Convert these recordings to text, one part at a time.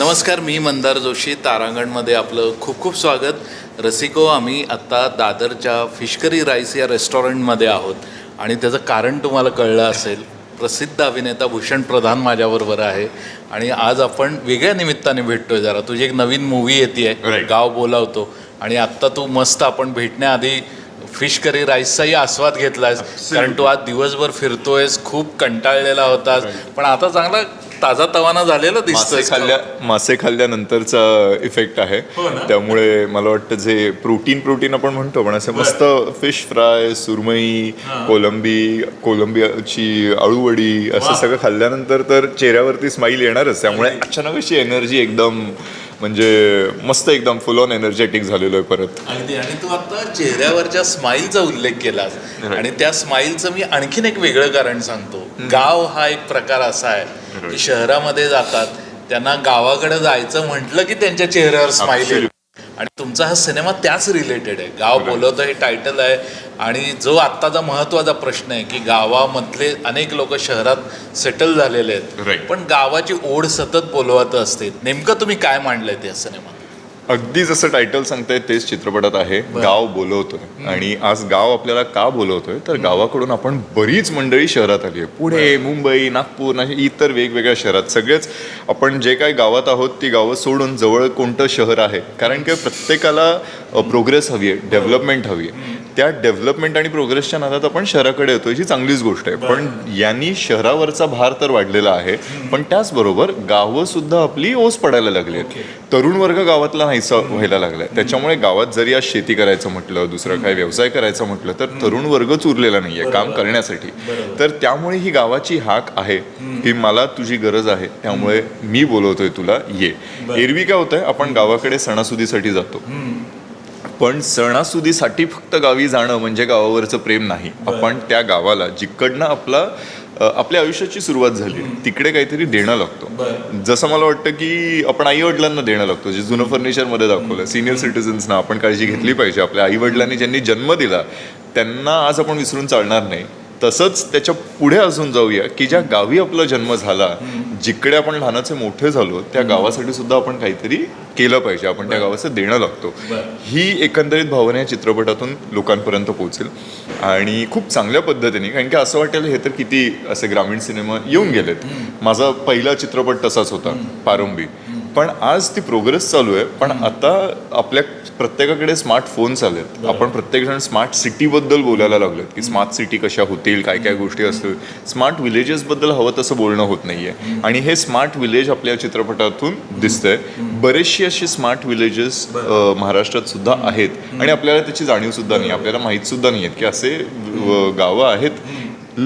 नमस्कार मी मंदार जोशी. तारांगणमध्ये आपलं खूप खूप स्वागत. रसिको आम्ही आत्ता दादरच्या फिशकरी राईस या रेस्टॉरंटमध्ये आहोत. आणि त्याचं कारण तुम्हाला कळलं असेल प्रसिद्ध अभिनेता भूषण प्रधान माझ्याबरोबर आहे. आणि आज आपण वेगळ्या निमित्ताने भेटतोय जरा. तुझी एक नवीन मूवी येते Right. गाव बोलावतो. आणि आत्ता तू मस्त आपण भेटण्याआधी फिश करी राईसचाही आस्वाद घेतलायस. कारण तू आज दिवसभर फिरतोयस खूप कंटाळलेला होतास. पण आता चांगला ताजा तवाना झालेला मासे दिसतोय खाल्ल्या मासे खाल्ल्यानंतरचा इफेक्ट आहे. हो? त्यामुळे मला वाटतं जे प्रोटीन प्रोटीन आपण म्हणतो पण असं मस्त फिश फ्राय सुरमई कोलंबी कोलंबियाची अळूवडी असं. सगळं खाल्ल्यानंतर तर चेहऱ्यावरती स्माईल येणारच. त्यामुळे अचानक अशी एनर्जी एकदम म्हणजे मस्त एकदम फुल ऑन एनर्जेटिक झालेलो आहे परत. अगदी. आणि तू आता चेहऱ्यावरच्या स्माईलचा उल्लेख केलास. आणि त्या स्माईलचं मी आणखीन एक वेगळं कारण सांगतो. गाव हा एक प्रकार असा आहे. शहरामध्ये जातात त्यांना गावाकडे जायचं म्हटलं की त्यांच्या चेहऱ्यावर स्माईल येईल. आणि तुमचा हा सिनेमा त्याच रिलेटेड आहे. गाव बोलवतं हे टायटल आहे. आणि जो आत्ताचा महत्त्वाचा प्रश्न आहे की गावामधले अनेक लोक शहरात सेटल झालेले आहेत. पण गावाची ओढ सतत बोलवत असते. नेमकं तुम्ही काय मांडलंय त्या सिनेमात? अगदी जसं टायटल सांगताय तेच चित्रपटात आहे. गाव बोलवतोय. आणि आज गाव आपल्याला का बोलवतोय? तर गावाकडून आपण बरीच मंडळी शहरात आली आहे पुणे मुंबई नागपूर इतर वेगवेगळ्या शहरात. सगळेच आपण जे काही गावात आहोत ती गावं सोडून जवळ कोणतं शहर आहे? कारण की प्रत्येकाला प्रोग्रेस हवी आहे डेव्हलपमेंट हवी आहे. त्या डेव्हलपमेंट आणि प्रोग्रेसच्या नादात आपण शहराकडे येतो ही चांगलीच गोष्ट आहे. पण यांनी शहरावरचा भार तर वाढलेला आहे. पण त्याचबरोबर गावं सुद्धा आपली ओस पडायला लागली आहेत. तरुण वर्ग गावातला नाहीसा व्हायला लागलाय. त्याच्यामुळे गावात जरी आज शेती करायचं म्हटलं दुसरं काय व्यवसाय करायचं म्हटलं तर तरुण वर्गच उरलेला नाहीये काम करण्यासाठी. तर त्यामुळे ही गावाची हाक आहे. की मला तुझी गरज आहे. त्यामुळे मी बोलवतोय तुला ये. एरवी काय होतंय? आपण गावाकडे सणासुदीसाठी जातो. पण सणासुदीसाठी फक्त गावी जाणं म्हणजे गावावरचं प्रेम नाही. आपण त्या गावाला जिकडनं आपला आपल्या आयुष्याची सुरुवात झाली तिकडे काहीतरी देणं लागतो. जसं मला वाटतं की आपण आई वडिलांना देणं लागतो जे जुनं फर्निचरमध्ये दाखवलं सिनियर सिटीजन्सना आपण काळजी घेतली पाहिजे. आपल्या आई वडिलांनी ज्यांनी जन्म दिला त्यांना आज आपण विसरून चालणार नाही. तसंच त्याच्या पुढे अजून जाऊया की ज्या गावी आपला जन्म झाला जिकडे आपण लहानाचे मोठे झालो त्या गावासाठी सुद्धा आपण काहीतरी केलं पाहिजे आपण त्या गावाचं देणं लागतो. ही एकंदरीत भावना या चित्रपटातून लोकांपर्यंत पोहोचेल आणि खूप चांगल्या पद्धतीने कारण की असं वाटेल हे तर किती असे ग्रामीण सिनेमा येऊन गेलेत. माझा पहिला चित्रपट तसाच होता पारंबी. पण आज ती प्रोग्रेस चालू आहे. पण आता आपल्या प्रत्येकाकडे स्मार्टफोन्स आलेत. आपण प्रत्येकजण स्मार्ट सिटीबद्दल बोलायला लागलोत की स्मार्ट सिटी कशा होतील काय काय गोष्टी असतील. स्मार्ट विलेजेसबद्दल हवं तसं बोलणं होत नाहीये. आणि हे स्मार्ट विलेज आपल्या चित्रपटातून दिसतंय. बरेचशी अशी स्मार्ट विलेजेस महाराष्ट्रात सुद्धा आहेत. आणि आपल्याला त्याची जाणीव सुद्धा नाही. आपल्याला माहीत सुद्धा नाही आहेत की असे गावं आहेत.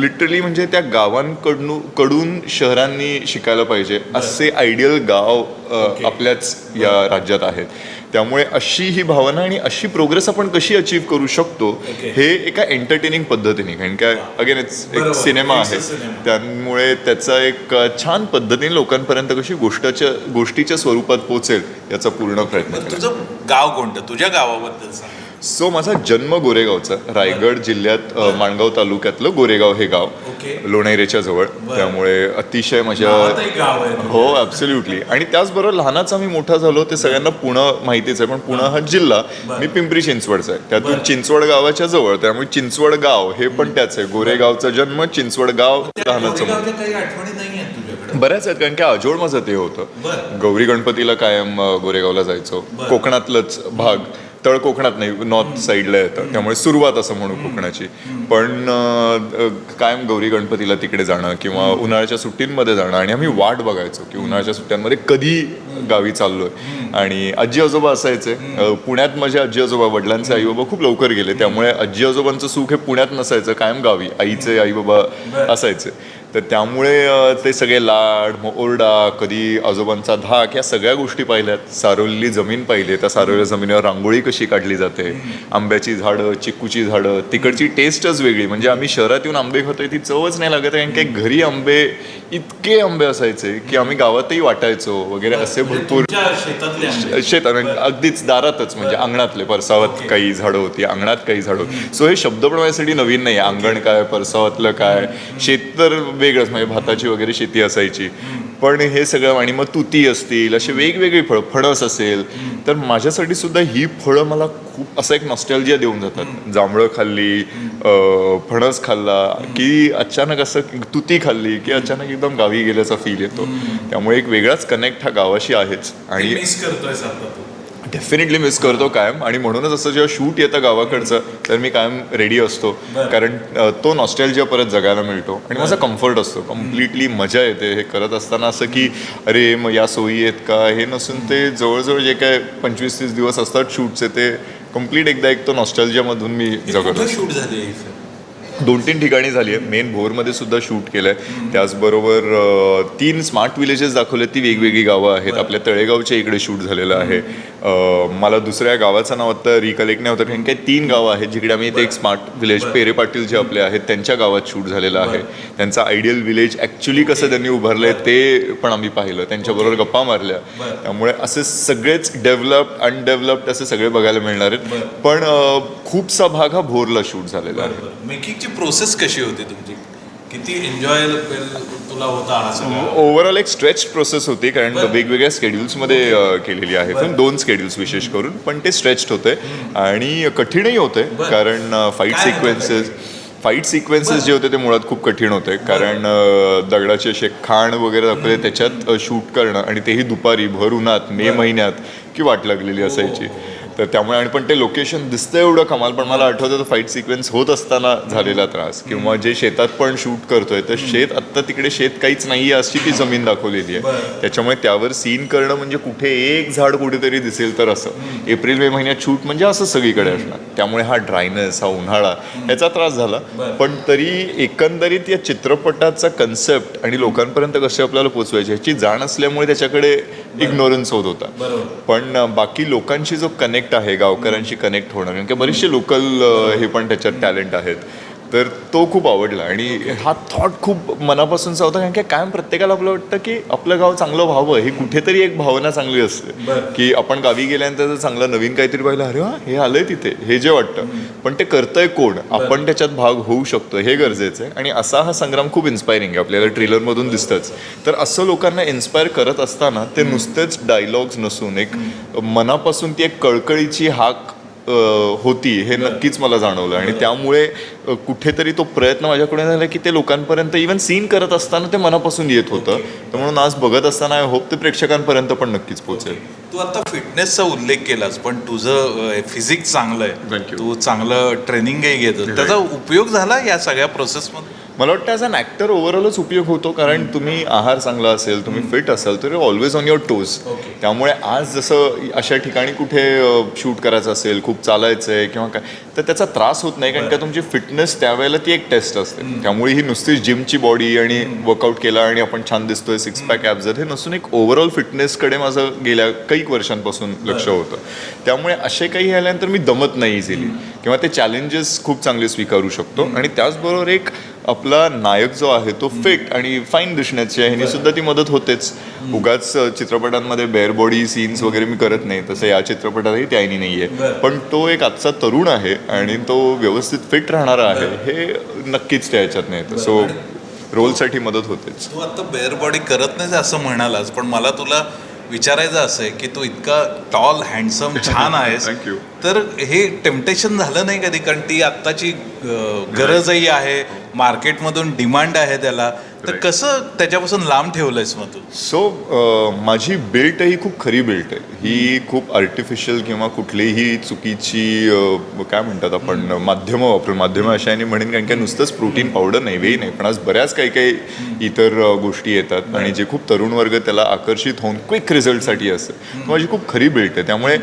लिटरली म्हणजे त्या गावांकडून कडून शहरांनी शिकायला पाहिजे असे आयडियल गाव आपल्याच या राज्यात आहेत. त्यामुळे अशी ही भावना आणि अशी प्रोग्रेस आपण कशी अचीव करू शकतो हे एका एंटरटेनिंग पद्धतीने. कारण काय अगेन इट्स एक सिनेमा आहे. त्यामुळे त्याचा एक छान पद्धतीने लोकांपर्यंत कशी गोष्टाच्या गोष्टीच्या स्वरूपात पोहोचेल याचा पूर्ण प्रयत्न तुझं गाव कोणतं? तुझ्या गावाबद्दल सांग. सो माझा जन्म गोरेगावचा. रायगड जिल्ह्यात माणगाव तालुक्यातलं गोरेगाव हे गाव. लोणेरेच्या जवळ. त्यामुळे अतिशय माझ्या हो ॲब्सोल्युटली आणि त्याचबरोबर लहानाच आम्ही मोठा झालो ते सगळ्यांना पुणं माहितीच आहे पण पुणं हा जिल्हा. मी पिंपरी चिंचवडचा आहे. त्यातून चिंचवड गावाच्या जवळ त्यामुळे चिंचवड गाव हे पण त्याच आहे. गोरेगावचा जन्म चिंचवड गाव लहानाचं. बऱ्याच आहेत कारण की आजोळ माझं ते होतं. गौरी गणपतीला कायम गोरेगावला जायचो. कोकणातलंच भाग. तळ कोकणात नाही नॉर्थ साईडला येतं. त्यामुळे सुरुवात असं म्हणू कोकणाची. पण कायम गौरी गणपतीला तिकडे जाणं किंवा उन्हाळ्याच्या सुट्टींमध्ये जाणं आणि आम्ही वाट बघायचो की उन्हाळ्याच्या सुट्ट्यांमध्ये कधी गावी चाललोय. आणि आजी आजोबा असायचे. पुण्यात माझे आजी आजोबा वडिलांचे आई बाबा खूप लवकर गेले. त्यामुळे आजी आजोबांचं सुख हे पुण्यात नसायचं कायम गावी. आईचे आई बाबा असायचे. तर त्यामुळे ते सगळे लाड मग ओरडा कधी आजोबांचा धाक या सगळ्या गोष्टी पाहिल्यात. सारोली जमीन पाहिली. त्या सारोल्या जमिनीवर रांगोळी कशी काढली जाते? आंब्याची झाडं चिक्कूची झाडं तिकडची टेस्टच वेगळी. म्हणजे आम्ही शहरात येऊन आंबे खातोय ती चवच नाही लागत कारण की घरी आंबे इतके आंबे असायचे की आम्ही गावातही वाटायचो वगैरे असे भरपूर शेतातले शेत अगदीच दारातच म्हणजे अंगणातले. परसावात काही झाडं होती अंगणात काही झाडं सो हे शब्द पण माझ्यासाठी नवीन नाही अंगण काय परसावातलं काय? शेत तर वेगळंच म्हणजे भाताची वगैरे शेती असायची. पण हे सगळं आणि मग तुती असतील असे वेगवेगळी फळं फणस असेल तर माझ्यासाठी सुद्धा ही फळं मला खूप असं एक नॉस्टॅल्जिया देऊन जातात. जांभळं खाल्ली फणस खाल्ला की अचानक असं तुती खाल्ली की अचानक एकदम गावी गेल्याचा फील येतो. त्यामुळे एक वेगळाच कनेक्ट हा गावाशी आहेच. आणि डेफिनेटली मिस करतो कायम. आणि म्हणूनच असं जेव्हा शूट येतं गावाकडचं तर मी कायम रेडी असतो. कारण तो नॉस्टॅल्जिया परत जगायला मिळतो. आणि माझा कम्फर्ट असतो. कम्प्लिटली मजा येते. हे करत असताना असं की अरे मग या सोयी आहेत का? हे नसून ते जवळजवळ जे काय पंचवीस तीस दिवस असतात शूटचे ते कंप्लीट एकदा एक तो नॉस्टॅल्जियामधून मी जगत शूट झाली दोन तीन ठिकाणी झाली आहे. मेन भोरमध्ये सुद्धा शूट केलं आहे त्याचबरोबर तीन स्मार्ट विलेजेस दाखवले ती वेगवेगळी गावं आहेत. आपल्या तळेगावच्या इकडे शूट झालेलं आहे. मला दुसऱ्या गावाचं नाव आता रिकलेक्ट नाही होतं कारण काही तीन गावं आहेत. जिकडे आम्ही ते एक स्मार्ट विलेज पेरे पाटील जे आपले आहेत त्यांच्या गावात शूट झालेलं आहे. त्यांचं आयडियल विलेज ॲक्च्युली कसं त्यांनी उभारलंय ते पण आम्ही पाहिलं. त्यांच्याबरोबर गप्पा मारल्या. त्यामुळे असे सगळेच डेव्हलप्ड अनडेव्हलप्ड असे सगळे बघायला मिळणार आहेत. पण खूपसा भाग हा भोरला शूट झालेला आहे. मेकिंगची प्रोसेस कशी होती तुमची? किती एन्जॉय तुला होता हा सगळा. ओव्हरऑल एक स्ट्रेच प्रोसेस होती कारण वेगवेगळ्या स्केड्युल्समध्ये केलेली आहे. फिल्म दोन स्केड्युल्स विशेष करून पण ते स्ट्रेच्ड होते. आणि कठीणही होते कारण फाईट सिक्वेन्सेस फाईट सिक्वेन्सेस जे होते ते मुळात खूप कठीण होते. कारण दगडाचे असे खाण वगैरे दाखवले त्याच्यात शूट करणं आणि तेही दुपारी भर उन्हात मे महिन्यात की वाट लागलेली असायची. तर त्यामुळे आणि पण ते लोकेशन दिसतं एवढं कमाल पण मला आठवतं तो फाईट सिक्वेन्स होत असताना झालेला त्रास. किंवा जे शेतात पण शूट करतोय तर शेत आत्ता तिकडे शेत काहीच नाही आहे अशी ती जमीन दाखवलेली आहे. त्याच्यामुळे त्यावर सीन करणं म्हणजे कुठे एक झाड कुठेतरी दिसेल तर असं. एप्रिल मे महिन्यात शूट म्हणजे असं सगळीकडे असणार. त्यामुळे हा ड्रायनेस हा उन्हाळा याचा त्रास झाला. पण तरी एकंदरीत या चित्रपटाचा कन्सेप्ट आणि लोकांपर्यंत कसे आपल्याला पोचवायचे ह्याची जाण असल्यामुळे त्याच्याकडे इग्नोरन्स होत होता. पण बाकी लोकांशी जो कनेक्ट आहे गावकऱ्यांशी कनेक्ट होणं. कारण की बरेचसे लोकल हे पण त्याच्यात टॅलेंट आहेत. तर तो खूप आवडला. आणि हा थॉट खूप मनापासूनचा होता कारण की कायम प्रत्येकाला आपलं वाटतं की आपलं गाव चांगलं व्हावं. ही कुठेतरी एक भावना चांगली असते. की आपण गावी गेल्यानंतर जर चांगलं नवीन काहीतरी पाहिलं अरे वा हे आलंय तिथे. हे जे वाटतं. पण ते करतंय कोण? आपण त्याच्यात भाग होऊ शकतो हे गरजेचं आहे. आणि असा हा संग्राम खूप इन्स्पायरिंग आहे. आपल्याला ट्रेलरमधून दिसतंच. तर असं लोकांना इन्स्पायर करत असताना ते नुसतेच डायलॉग्स नसून एक मनापासून ती एक कळकळीची हाक होती हे नक्कीच मला जाणवलं. आणि त्यामुळे कुठेतरी तो प्रयत्न माझ्याकडे झाला की ते लोकांपर्यंत इवन सीन करत असताना ते मनापासून येत होतं. तर म्हणून आज बघत असताना आय होप ते प्रेक्षकांपर्यंत पण नक्कीच पोहोचेल. तू आता फिटनेसचा उल्लेख केलास पण तुझं फिजिक्स चांगलं आहे. तू चांगलं ट्रेनिंगही घेतो त्याचा उपयोग झाला या सगळ्या प्रोसेसमध्ये मला वाटतं ॲज अन ॲक्टर ओव्हरऑलच उपयोग होतो कारण तुम्ही आहार चांगला असेल तुम्ही फिट असाल तर ऑलवेज ऑन युअर टोज त्यामुळे आज जसं अशा ठिकाणी कुठे शूट करायचं असेल खूप चालायचं आहे किंवा काय तर त्याचा त्रास होत नाही कारण का तुमची फिटनेस त्यावेळेला ती एक टेस्ट असते. त्यामुळे ही नुसती जिमची बॉडी आणि वर्कआउट केला आणि आपण छान दिसतोय सिक्स पॅक ॲब्झर हे नसून एक ओव्हरऑल फिटनेसकडे माझं गेल्या काही वर्षांपासून लक्ष होतं. त्यामुळे असे काही आल्यानंतर मी दमत नाही इझिली किंवा ते चॅलेंजेस खूप चांगले स्वीकारू शकतो. आणि त्याचबरोबर एक आपला नायक जो आहे तो फिट आणि फाईन दिसण्याची आहे. ह्यानी सुद्धा ती मदत होतेच. उगाच चित्रपटांमध्ये बेअर बॉडी सीन्स वगैरे मी करत नाही. तसं या चित्रपटातही त्यानी नाही आहे पण तो एक आजचा तरुण आहे आणि तो व्यवस्थित फिट राहणारा आहे हे नक्कीच त्या ह्याच्यात नाही. येतं सो रोलसाठी मदत होतेच. तू आता बेअर बॉडी करत नाही असं म्हणालास पण मला तुला विचारायचं असं आहे की तू इतका टॉल हँडसम छान आहेस. तर हे टेम्पटेशन झालं नाही कधी? कारण ती आत्ताची गरजही आहे. मार्केटमधून डिमांड आहे त्याला. तर. कसं त्याच्यापासून लांब ठेवलंयस मग तू? सो माझी बिल्ट ही खूप खरी बिल्ट आहे. ही खूप आर्टिफिशियल किंवा कुठलीही चुकीची काय म्हणतात आपण माध्यमं वापरून माध्यमं अशा आणि म्हणेन कारण की नुसतंच प्रोटीन पावडर नाही वेही नाही. पण आज बऱ्याच काही काही इतर गोष्टी येतात आणि जे खूप तरुण वर्ग त्याला आकर्षित होऊन क्विक रिझल्टसाठी असतं. माझी खूप खरी बिल्ट आहे. त्यामुळे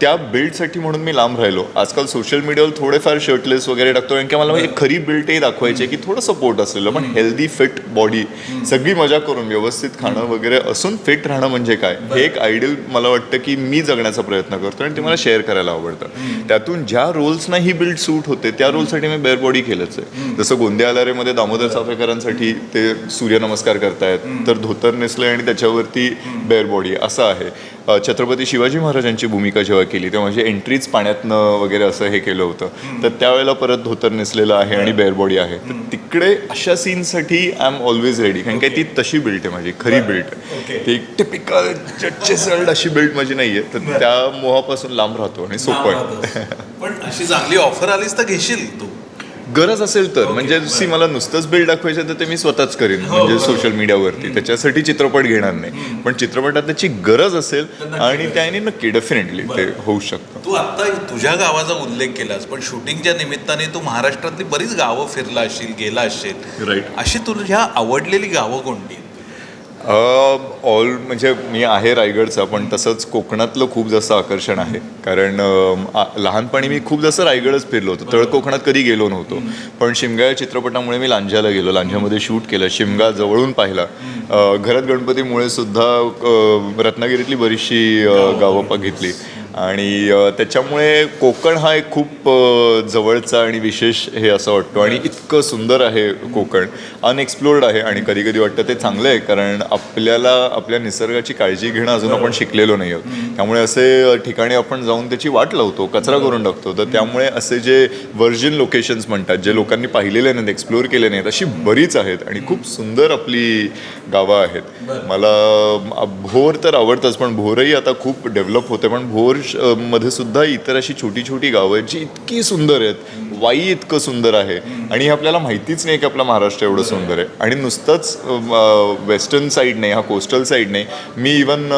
त्या बिल्डसाठी म्हणून मी लांब राहिलो. आजकाल सोशल मीडियावर थोडेफार शर्टलेस वगैरे टाकतो. कारण की मला एक खरी बिल्टही दाखवायची की थोडं सपोर्ट असलेलं पण हेल्दी फिट बॉडी सगळी मजा करून व्यवस्थित खाणं वगैरे असून फिट राहणं म्हणजे काय? हे एक आयडियल मला वाटतं की मी जगण्याचा प्रयत्न करतो आणि ते मला शेअर करायला आवडतं. त्यातून ज्या रोल्सना ही बिल्ड सूट होते त्या रोलसाठी मी बेअर बॉडी केलंच आहे. जसं गोंदिया आलारेमध्ये दामोदर चाफेकरांसाठी ते सूर्यनमस्कार करतायत तर धोतर नेसलंय आणि त्याच्यावरती बेअर बॉडी असं आहे. छत्रपती शिवाजी महाराजांची भूमिका जेव्हा केली तेव्हा माझी एंट्रीच पाण्यातनं वगैरे असं हे केलं होतं. तर त्यावेळेला परत धोतर नेसलेलं आहे आणि बेअर बॉडी आहे. तर तिकडे अशा सीनसाठी आय एम ऑलवेज रेडी कारण काय ती तशी बिल्ट आहे माझी खरी बिल्ट आहे. ती टिपिकल चेसल्ड अशी बिल्ट माझी नाही आहे तर त्या मोहापासून लांब राहतो आणि सोपं आहे. पण अशी चांगली ऑफर आलीस तर घेशील तू. गरज असेल तर म्हणजे सी मला नुसतंच बिल दाखवायचं तर ते मी स्वतःच करीन म्हणजे सोशल मीडियावरती त्याच्यासाठी चित्रपट घेणार नाही. पण चित्रपटात त्याची गरज असेल आणि त्याने नक्की डेफिनेटली ते होऊ शकतं. तू आता तुझ्या गावाचा उल्लेख केलास पण शूटिंगच्या निमित्ताने तू महाराष्ट्रातली बरीच गावं फिरला असशील गेला असशील. राईट अशी तुझ्या आवडलेली गावं कोणती? ऑल म्हणजे मी आहे रायगडचा पण तसंच कोकणातलं खूप जास्त आकर्षण आहे. कारण आ- लहानपणी मी खूप जास्त रायगडच फिरलो होतो. तळ कोकणात कधी गेलो नव्हतो. पण शिमगा या चित्रपटामुळे मी लांजाला गेलो. लांजामध्ये शूट केलं. शिमगा जवळून पाहिला. घरात गणपतीमुळे सुद्धा रत्नागिरीतली बरीचशी गावं बघितली. आणि त्याच्यामुळे कोकण हा एक खूप जवळचा आणि विशेष हे असं वाटतो. आणि इतकं सुंदर आहे कोकण. अनएक्सप्लोर्ड आहे आणि कधी कधी वाटतं ते चांगलं आहे कारण आपल्याला आपल्या निसर्गाची काळजी घेणं अजून आपण शिकलेलो नाही आहोत त्यामुळे असे ठिकाणी आपण जाऊन त्याची वाट लावतो कचरा करून टाकतो. तर त्यामुळे असे जे व्हर्जिन लोकेशन्स म्हणतात जे लोकांनी पाहिलेले नाहीत एक्सप्लोर केले नाहीत अशी बरीच आहेत आणि खूप सुंदर आपली गावं आहेत. मला भोर तर आवडतंच पण भोरही आता खूप डेव्हलप होते पण भोर श- मध्ये सुद्धा इतर अशी छोटी छोटी गावं आहेत जी इतकी सुंदर आहेत. वाई इतकं सुंदर आहे. आणि हे आपल्याला माहितीच नाही की आपला महाराष्ट्र एवढं सुंदर आहे. आणि नुसतंच वेस्टर्न साईड नाही हा कोस्टल साईड नाही. मी इवन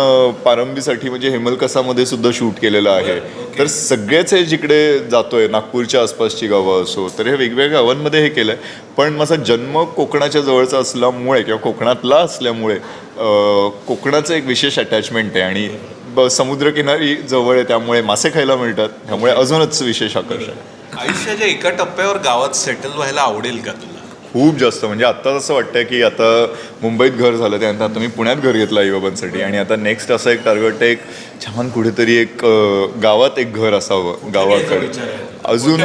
पारंबीसाठी म्हणजे हेमलकसामध्ये सुद्धा शूट केलेलं आहे. तर सगळेच हे जिकडे जातोय नागपूरच्या आसपासची गावं असो तर हे वेगवेगळ्या गावांमध्ये हे केलं आहे पण माझा जन्म कोकणाच्या जवळचा असल्यामुळे किंवा कोकणातला असल्यामुळे कोकणाचं एक विशेष अटॅचमेंट आहे. आणि ब- समुद्रकिनारी जवळ आहे त्यामुळे मासे खायला मिळतात. त्यामुळे अजूनच विशेष आकर्षण. आयुष्याच्या एका टप्प्यावर गावात सेटल व्हायला आवडेल का तुला? खूप जास्त. म्हणजे आता असं वाटतंय की आता मुंबईत घर झालं त्यानंतर आता मी पुण्यात घर घेतलं आईबाबांसाठी. आणि आता नेक्स्ट असं एक टार्गेट एक छान कुठेतरी एक गावात एक घर असावं गावाकडे. अजून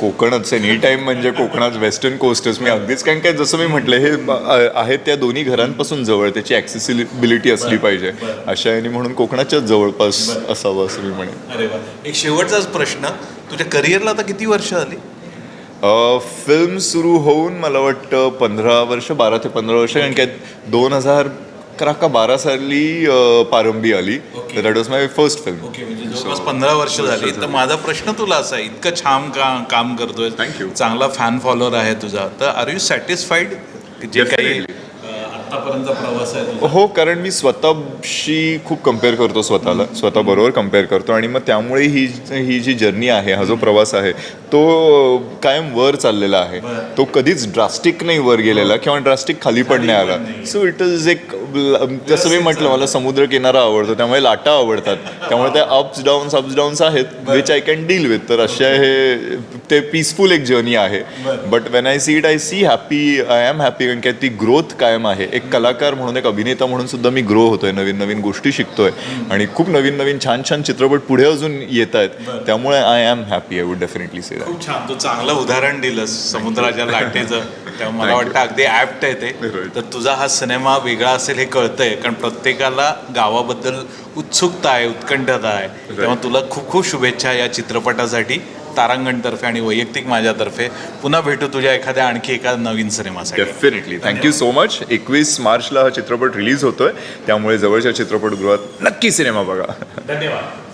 कोकणच एनी टाइम म्हणजे कोकणात वेस्टर्न कोस्टच मी अगदीच कारण काय जसं मी म्हटलं हे आहेत त्या दोन्ही घरांपासून जवळ त्याची ॲक्सेसिबिलिटी असली पाहिजे. अशा याने म्हणून कोकणाच्याच जवळपास असावं असं मी म्हणेन. एक शेवटचाच प्रश्न. तुझ्या करिअरला आता किती वर्ष आली? फिल्म सुरू होऊन मला वाटतं पंधरा वर्ष बारा ते पंधरा वर्ष कारण काय दोन हजार अकरा का बारा साली पारंबी आली. That was my first film okay म्हणजे जवळपास पंधरा वर्ष झाली. तर माझा प्रश्न तुला असा आहे इतकं छान का काम करतोय? You. चांगला फॅन फॉलोअर आहे तुझा. तर आर यू सॅटिस्फाईड जे काही प्रवास आहे हो कारण मी स्वतःशी खूप कंपेअर करतो स्वतःला. स्वतः बरोबर कंपेअर करतो. आणि मग त्यामुळे ही ही जी जर्नी आहे हा जो प्रवास आहे तो कायम वर चाललेला आहे. तो कधीच ड्रास्टिक नाही वर गेलेला किंवा ड्रास्टिक खाली पण नाही. आला सो इट इज एक जसं मी म्हटलं मला समुद्र किनारा आवडतो त्यामुळे लाटा आवडतात. त्यामुळे त्या अप्स डाऊन्स अप्स डाऊन्स आहेत which I can deal with तर अशा हे ते पीसफुल एक जर्नी आहे. But when I see it I see happy I am happy कारण की ती ग्रोथ कायम आहे. एक कलाकार म्हणून एक अभिनेता म्हणून सुद्धा मी ग्रो होतोय नवीन नवीन गोष्टी शिकतोय. आणि खूप नवीन नवीन छान छान चित्रपट पुढे अजून येत आहेत. त्यामुळे I am happy I would definitely say खूप छान. तू चांगलं उदाहरण दिलंस समुद्राच्या लाटेचं. तेव्हा मला वाटतं अगदी ऍप्ट आहे ते. तर तुझा हा सिनेमा वेगळा असेल हे कळतंय कारण प्रत्येकाला गावाबद्दल उत्सुकता आहे उत्कंठता आहे. तेव्हा तुला खूप खूप शुभेच्छा या चित्रपटासाठी तारांगणतर्फे आणि वैयक्तिक माझ्यातर्फे. पुन्हा भेटू तुझ्या एखाद्या आणखी एका नवीन सिनेमासाठी. Definitely thank you so much एकवीस मार्चला हा चित्रपट रिलीज होतोय. त्यामुळे जवळच्या चित्रपटगृहात नक्की सिनेमा बघा. धन्यवाद.